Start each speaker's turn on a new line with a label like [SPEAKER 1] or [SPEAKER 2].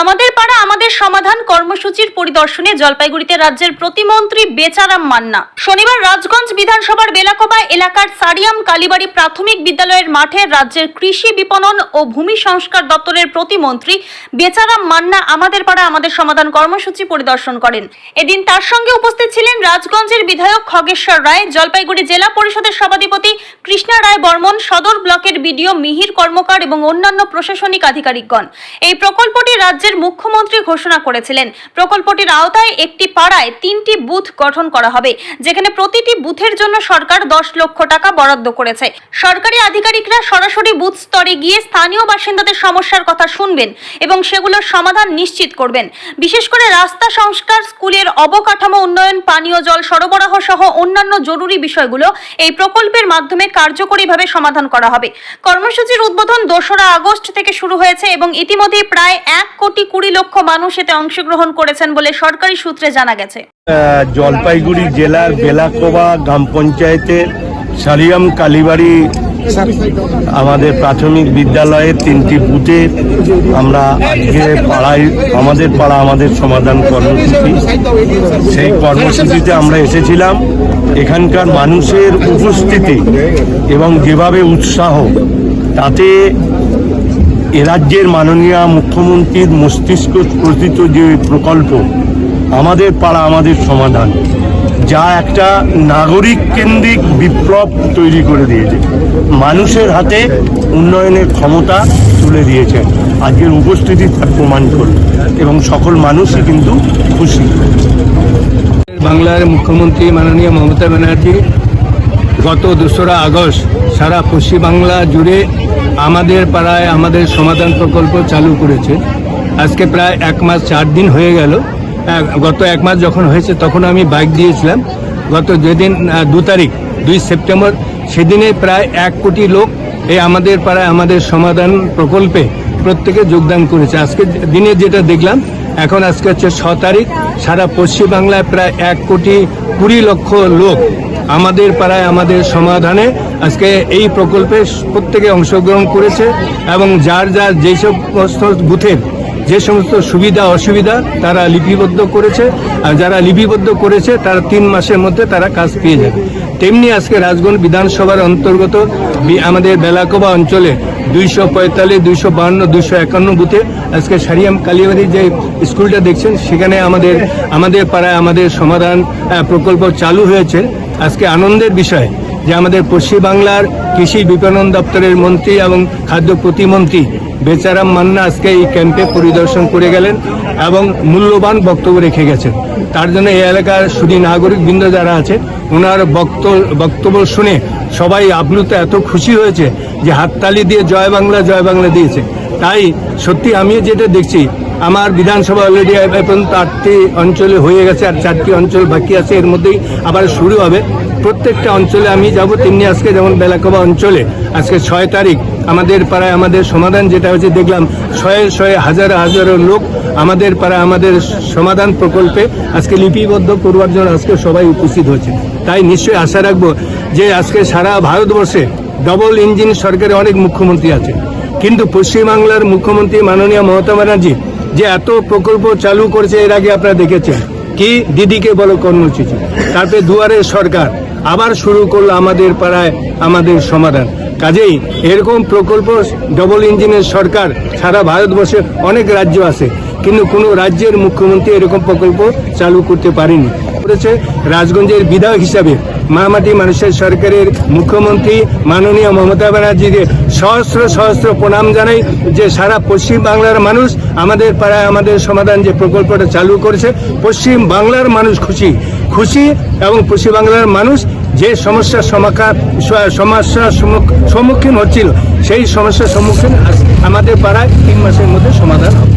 [SPEAKER 1] আমাদের পাড়া আমাদের সমাধান কর্মসূচির পরিদর্শনে জলপাইগুড়িতে রাজ্যের প্রতিমন্ত্রী বেচারাম মান্না। শনিবার রাজগঞ্জ বিধানসভার বেলাকোবা এলাকার সারিয়াম কালীবাড়ি প্রাথমিক বিদ্যালয়ের মাঠে রাজ্যের কৃষি বিপণন ও ভূমি সংস্কার দপ্তরের প্রতিমন্ত্রী বেচারাম মান্না আমাদের পাড়া আমাদের সমাধান কর্মসূচি পরিদর্শন করেন। এদিন তার সঙ্গে উপস্থিত ছিলেন রাজগঞ্জের বিধায়ক খগেশ্বর রায়, জলপাইগুড়ি জেলা পরিষদের সভাধিপতি কৃষ্ণা রায় বর্মন, সদর ব্লকের বিডিও মিহির কর্মকার এবং অন্যান্য প্রশাসনিক আধিকারিকগণ। এই প্রকল্পটি রাজ্যের মুখ্যমন্ত্রী ঘোষণা করেছিলেন। প্রকল্পটির আওতায় একটি পাড়ায় তিনটি বুথ গঠন করা হবে, যেখানে প্রতিটি বুথের জন্য সরকার দশ লক্ষ টাকা বরাদ্দ করেছে। সরকারি আধিকারিকরা সরাসরি বুথ স্তরে গিয়ে স্থানীয় বাসিন্দাদের সমস্যার কথা শুনবেন এবং সেগুলোর সমাধান নিশ্চিত করবেন। বিশেষ করে রাস্তা সংস্কার, স্কুলের অবকাঠামো উন্নয়ন, পানীয় জল সরবরাহ সহ অন্যান্য জরুরি বিষয়গুলো এই প্রকল্পের মাধ্যমে কার্যকরীভাবে সমাধান করা হবে। কর্মসূচির উদ্বোধন দোসরা আগস্ট থেকে শুরু হয়েছে এবং ইতিমধ্যে প্রায় এক কোটি কুড়ি লক্ষ মানুষ এতে অংশগ্রহণ করেছেন বলে সরকারি সূত্রে জানা গেছে।
[SPEAKER 2] জলপাইগুড়ি জেলার বেলাকোবা গ্রাম পঞ্চায়েতের সারিয়াম কালীবাড়ি আমাদের প্রাথমিক বিদ্যালয়ের তিনটি বুথে আমরা আজকে পাড়ায়, আমাদের পাড়া আমাদের সমাধান কর্মসূচি। সেই কর্মসূচিতে আমরা এসেছিলাম। এখানকার মানুষের উপস্থিতি এবং যেভাবে উৎসাহ, তাতে রাজ্যের মাননীয় মুখ্যমন্ত্রীর মস্তিষ্ক প্রতীত যে প্রকল্প, আমাদের পাড়া আমাদের সমাধান, যা একটা নাগরিক কেন্দ্রিক বিপ্লব তৈরি করে দিয়েছে। মানুষের হাতে উন্নয়নের ক্ষমতা তুলে দিয়েছে। আজকের উপস্থিতি তার প্রমাণ করল এবং সকল মানুষই কিন্তু খুশি।
[SPEAKER 3] বাংলার মুখ্যমন্ত্রী মাননীয় মমতা ব্যানার্জি গত দোসরা আগস্ট সারা পশ্চিমবাংলা জুড়ে আমাদের পাড়ায় আমাদের সমাধান প্রকল্প চালু করেছে। আজকে প্রায় এক মাস, চার দিন হয়ে গেল। গত এক মাস যখন হয়েছে তখন আমি বাইক দিয়েছিলাম। গত যেদিন দু তারিখ, দুই সেপ্টেম্বর, সেদিনে প্রায় এক কোটি লোক এই আমাদের পাড়ায় আমাদের সমাধান প্রকল্পে প্রত্যেকে যোগদান করেছে। আজকে দিনে যেটা দেখলাম, এখন আজকে হচ্ছে ছ তারিখ, সারা পশ্চিমবাংলায় প্রায় এক কোটি কুড়ি লক্ষ লোক আমাদের পাড়ায় আমাদের সমাধানে আজকে এই প্রকল্পে প্রত্যেকে অংশগ্রহণ করেছে এবং যার যার যেসব বুথের যে সমস্ত সুবিধা, অসুবিধা তারা লিপিবদ্ধ করেছে, আর যারা লিপিবদ্ধ করেছে, তারা তিন মাসের মধ্যে তারা কাজ পেয়ে যাবে। তেমনি আজকে রাজগঞ্জ বিধানসভার অন্তর্গত আমাদের বেলাকোবা অঞ্চলে দুইশো পঁয়তাল্লিশ, দুইশো বাহান্ন, দুইশো একান্ন বুথে আজকে সারিয়াম কালিয়াবাড়ি যে স্কুলটা দেখছেন, সেখানে আমাদের আমাদের পাড়ায় আমাদের সমাধান প্রকল্প চালু হয়েছে। আজকে আনন্দের বিষয় যে আমাদের পশ্চিমবাংলার কৃষি বিপণন দপ্তরের মন্ত্রী এবং খাদ্য প্রতিমন্ত্রী বেচারাম মান্না আজকে এই ক্যাম্পে পরিদর্শন করে গেলেন এবং মূল্যবান বক্তব্য রেখে গেছেন। তার জন্য এই এলাকার শুধু নাগরিক বৃন্দ যারা আছে, ওনার বক্ত- বক্তব্য শুনে সবাই আপ্লুত এত খুশি হয়েছে যে হাততালি দিয়ে জয় বাংলা জয় বাংলা দিয়েছে। তাই সত্যি আমি যেটা দেখছি, আমার বিধানসভা অলরেডি পর্যন্ত আটটি অঞ্চলে হয়ে গেছে আর চারটি অঞ্চল বাকি আছে, এর মধ্যেই আবার শুরু হবে। প্রত্যেকটা অঞ্চলে আমি যাব, তেমনি আজকে যেমন বেলাকোবা অঞ্চলে, আজকে ছয় তারিখ, আমাদের পাড়ায় আমাদের সমাধান যেটা হচ্ছে দেখলাম শয়ে শয়ে হাজার, হাজারো লোক আমাদের পাড়ায় আমাদের সমাধান প্রকল্পে আজকে লিপিবদ্ধ করবার জন্য আজকে সবাই উপস্থিত হচ্ছে তাই নিশ্চয়ই আশা রাখব যে আজকে সারা ভারতবর্ষে ডবল ইঞ্জিন সরকারের অনেক মুখ্যমন্ত্রী আছে। কিন্তু পশ্চিমবাংলার মুখ্যমন্ত্রী মাননীয় মমতা ব্যানার্জি যে এত প্রকল্প চালু করেছে, এর আগে আপনারা দেখেছেন। কি দিদিকে বলো কর্মসূচি। তারপরে দুয়ারের সরকার আবার শুরু করল আমাদের পাড়ায় আমাদের সমাধান। কাজেই এরকম প্রকল্প ডবল ইঞ্জিনের সরকার সারা ভারতবর্ষে অনেক রাজ্য আছে, কিন্তু কোনো রাজ্যের মুখ্যমন্ত্রী এরকম প্রকল্প চালু করতে পারেনি। করেছে রাজগঞ্জের বিধায়ক হিসাবে মামাটি মানুষের সরকারের মুখ্যমন্ত্রী মাননীয় মমতা ব্যানার্জিকে সহস্র সহস্র প্রণাম জানাই যে সারা পশ্চিম বাংলার মানুষ আমাদের পাড়ায় আমাদের সমাধান যে প্রকল্পটা চালু করেছে পশ্চিম বাংলার মানুষ খুশি। খুশি এবং পশ্চিম বাংলার মানুষ যে সমস্যার সমাকার সমস্যার সম্মুখ- সম্মুখীন হচ্ছিল, সেই সমস্যার সম্মুখীন আমাদের পাড়ায় তিন মাসের মধ্যে সমাধান হবে।